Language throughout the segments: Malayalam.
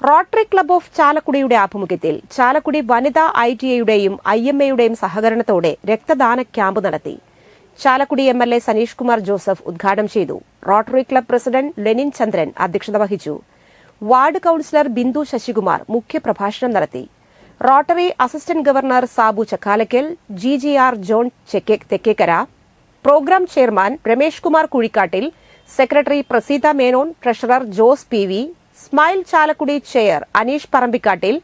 റോട്ടറി ക്ലബ് ഓഫ് ചാലക്കുടിയുടെ ആഭിമുഖ്യത്തിൽ ചാലക്കുടി വനിതാ ഐ ടി ഐയുടെയും ഐ എം എയുടെയും സഹകരണത്തോടെ രക്തദാന ക്യാമ്പ് നടത്തി. Chalakudy M L A Saneesh Kumar Joseph ഉദ്ഘാടനം ചെയ്തു. Rotary club president Lenin Chandran അധ്യക്ഷത വഹിച്ചു. വാർഡ് കൌൺസിലർ ബിന്ദു ശശികുമാർ മുഖ്യപ്രഭാഷണം നടത്തി. Rotary assistant governor Sabu Chakkalakkal G G R John Thekkekara programme chairman Ramesh Kumar Kuzhikkattil secretary Praseetha Menon treasurer Jose P V smile Chalakudy chair Aneesh Parambikkattil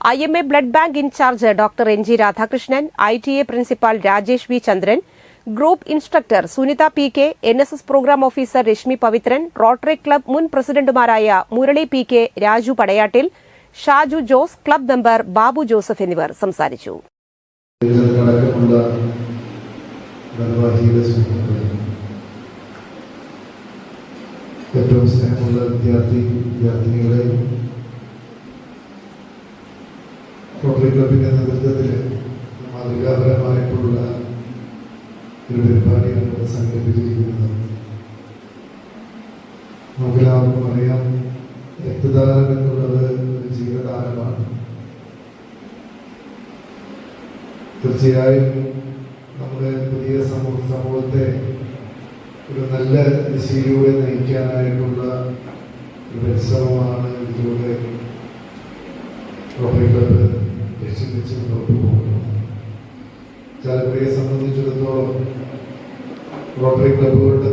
I M A blood bank in-charge doctor N G Radhakrishnan I T A principal Rajesh V Chandran group instructor Sunitha P K N S S programme officer Rashmi Pavithran rotary club മുൻ പ്രസിഡന്റുമാരായ Murali P K Raju Padayattil Shaju Jose club member Babu Joseph എന്നിവർ സംസാരിച്ചു. ഏറ്റവും സ്നേഹമുള്ള വിദ്യാർത്ഥി വിദ്യാർത്ഥിനികളെ റോട്ടറി ക്ലബിന്റെ നേതൃത്വത്തിൽ മാതൃകാപരമായിട്ടുള്ള ഒരു പരിപാടിയാണ് ഇവിടെ സംഘടിപ്പിച്ചിരിക്കുന്നത്. നമുക്കെല്ലാവർക്കും അറിയാം രക്തദാനം എന്നുള്ളത് ഒരു ജീവദാനമാണ്. തീർച്ചയായും നമ്മുടെ പുതിയ സമൂഹ സമൂഹത്തെ ഒരു നല്ല ദിശയിലൂടെ നയിക്കാനായിട്ടുള്ള പരിശ്രമമാണ് ഇതിലൂടെ റോട്ടറി ക്ലബ്ബ് ലക്ഷ്യം വെച്ച് മുന്നോട്ട് പോകുന്നത്. ചാലക്കുടിയെ സംബന്ധിച്ചിടത്തോളം റോട്ടറി ക്ലബ്ബുകളുടെ